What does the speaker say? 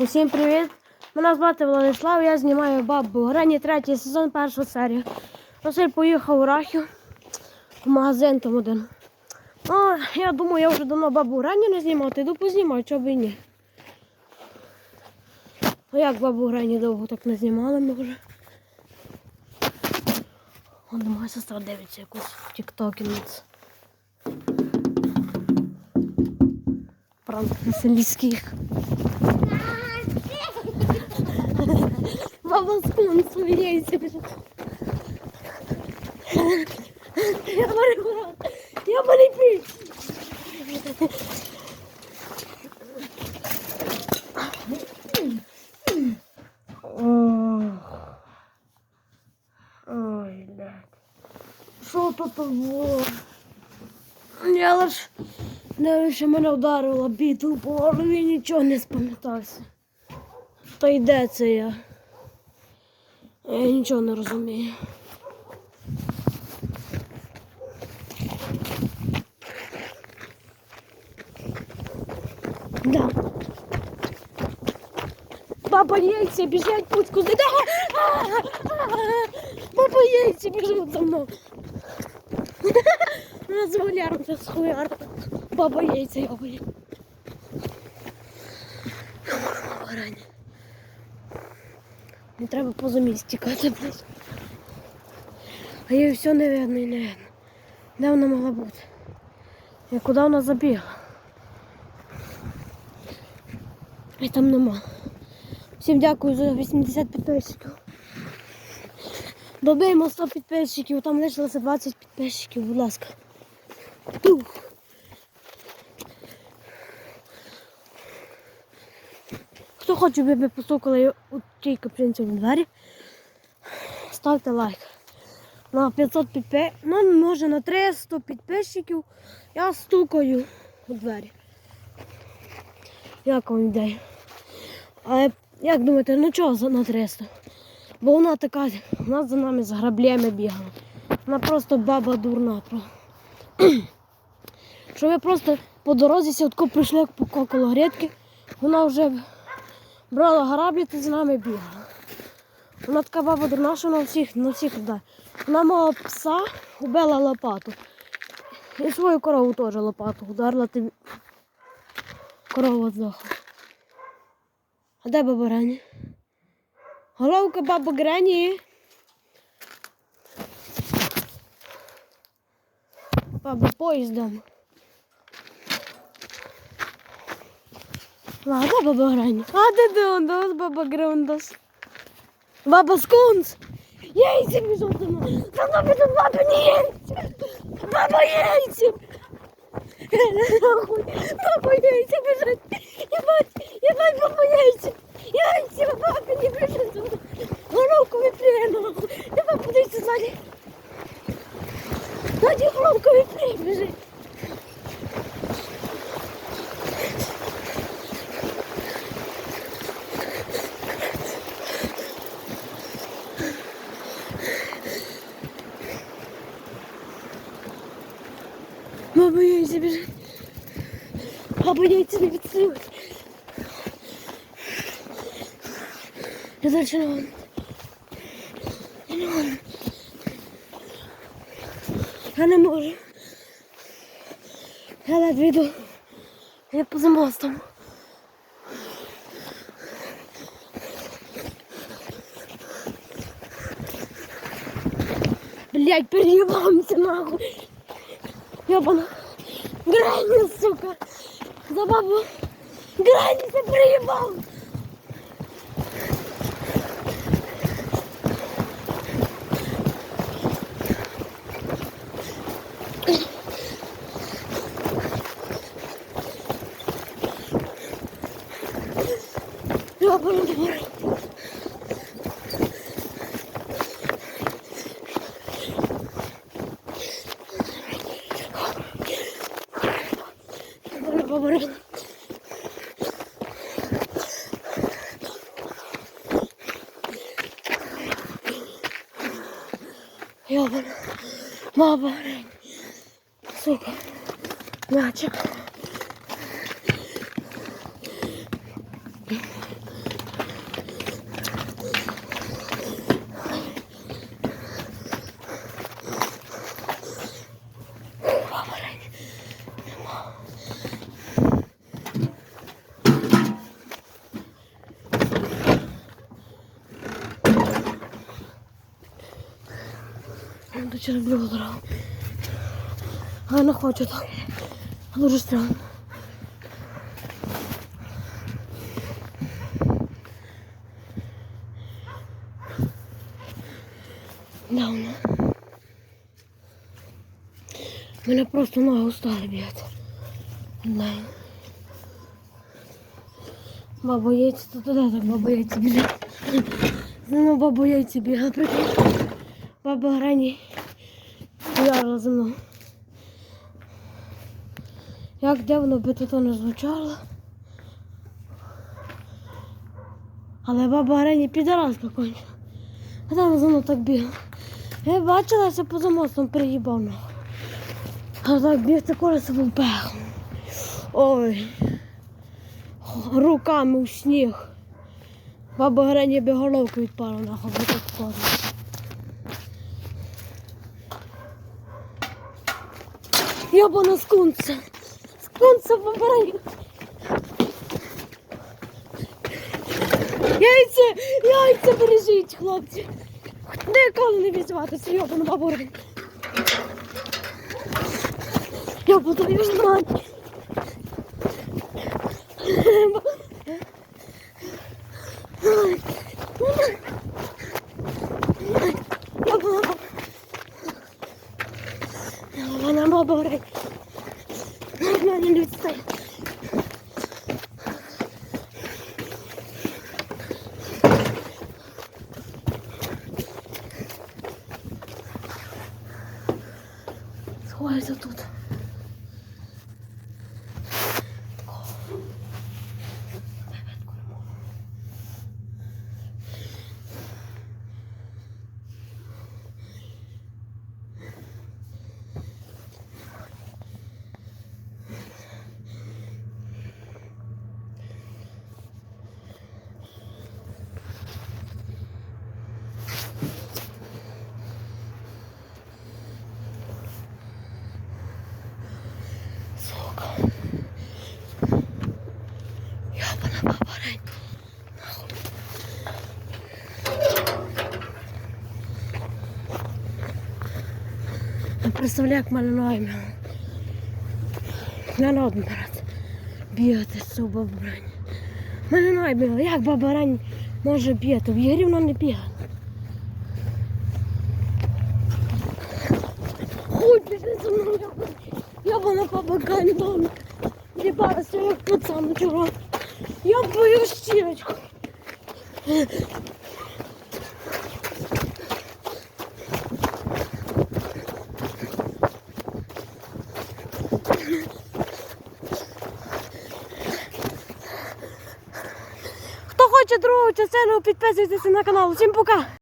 Усім привіт! Мене звати Владислав, я знімаю бабу Грані третій сезон, першу серію. Василь поїхав у Рахів в магазин там один. Ну, я думаю, я вже давно бабу Грані не знімав, то йду познімаю, чого б і ні. Ну як бабу Грані довго так не знімали ми вже. Вон моя сестра дивиться якусь в тіктокі на це. Пранк на селійських. Скун сміється. Я марихуан. Я маліпі. Ой, блядь. Що тут було? Я лиш не що мене вдарила біту по голові, нічого не спам'ятався. Та йде це я. Я нічого не розумію. Да. Баба яйця біжать путь куди. Да! Баба яйця біжуть за мною. Вона з гуляром зараз хуяр. Баба яйця йобає. Рані. Не треба поза місць тікати, блядь. А її все не видно і не видно. Де вона могла бути? І куди вона забігла? І там нема. Всім дякую за 80 підписчиків. Добиймо 100 підписчиків, там лишилося 20 підписчиків, будь ласка. Ух. Хто хоче, ми постукали у тій капринці в двері, ставте лайк. На 500 підписчиків, ну може на 300 підписчиків я стукаю у двері. Як вам ідея? А як думаєте, ну чого на 300? Бо вона така, вона за нами з граблями бігала. Вона просто баба дурна. Що ви просто по дорозі сітко прийшли по коло грядки, вона вже брала граблі та за нами бігала. Вона така баба дурна, що на всіх, на всіх вдає. Вона мого пса убила лопату. І свою корову теж лопату ударила тобі. Корова здохла. А де баба Грані? Головка баба Грані. Баба поїздом. А де баба Грані? А де Дондос, баба Грандос? Баба Скунс! Яйця біжуть до мене! За мною тут бабині яйця! Баба яйця! Баба яйця біжать! Єбать! Єбать баба яйця! Яйця бабині біжать! за мною. Головку випряє нахуй! Єбать подивіться ззаді! Ззаді головку випряє біжить! Баба яйця біжить! Баба яйця не відсилить! Я дальше не можу. Я не можу. Я не можу. Я ледве йду. Я поза Грани, сука. За бабу. Граница приебал. Ебаный двор. 要不然，麻烦，算了，不干。через другу дорогу. А я не хочу так. Дуже странно. Давно. Мене просто ноги устали бігати. Знаю. Баба яйця, то туди так баба яйця біжить. Ну, баба яйця бігає, прикинь. Грані. Ярла за. Як де воно би тут не звучало. Але баба Грені підараска кончила. А там за так бігла. Я бачилася поза мостом приїбав нахуй. А так бігти колесо був пех. Ой. Руками у сніг. Баба Грені би головку відпала нахуй, бо так скоро. Йобана скунса. Скунса бабарай. Яйця, яйця бережіть, хлопці. Ніколи не візьматися, йобана бабура. Я буду їх мать. Тут. представляю, як мене ноги м'яли. Не народно брат. Бігати з цього бабу рень. Мене ноги бігали. Як баба рень може бігати? В ігрі вона не бігає. Хуй пішли за мною. Я вона баба дома. Ебалась, я як пацан вчора. Я твою щірочку. Хоче другу частину, підписуйтесь на канал. Всім пока!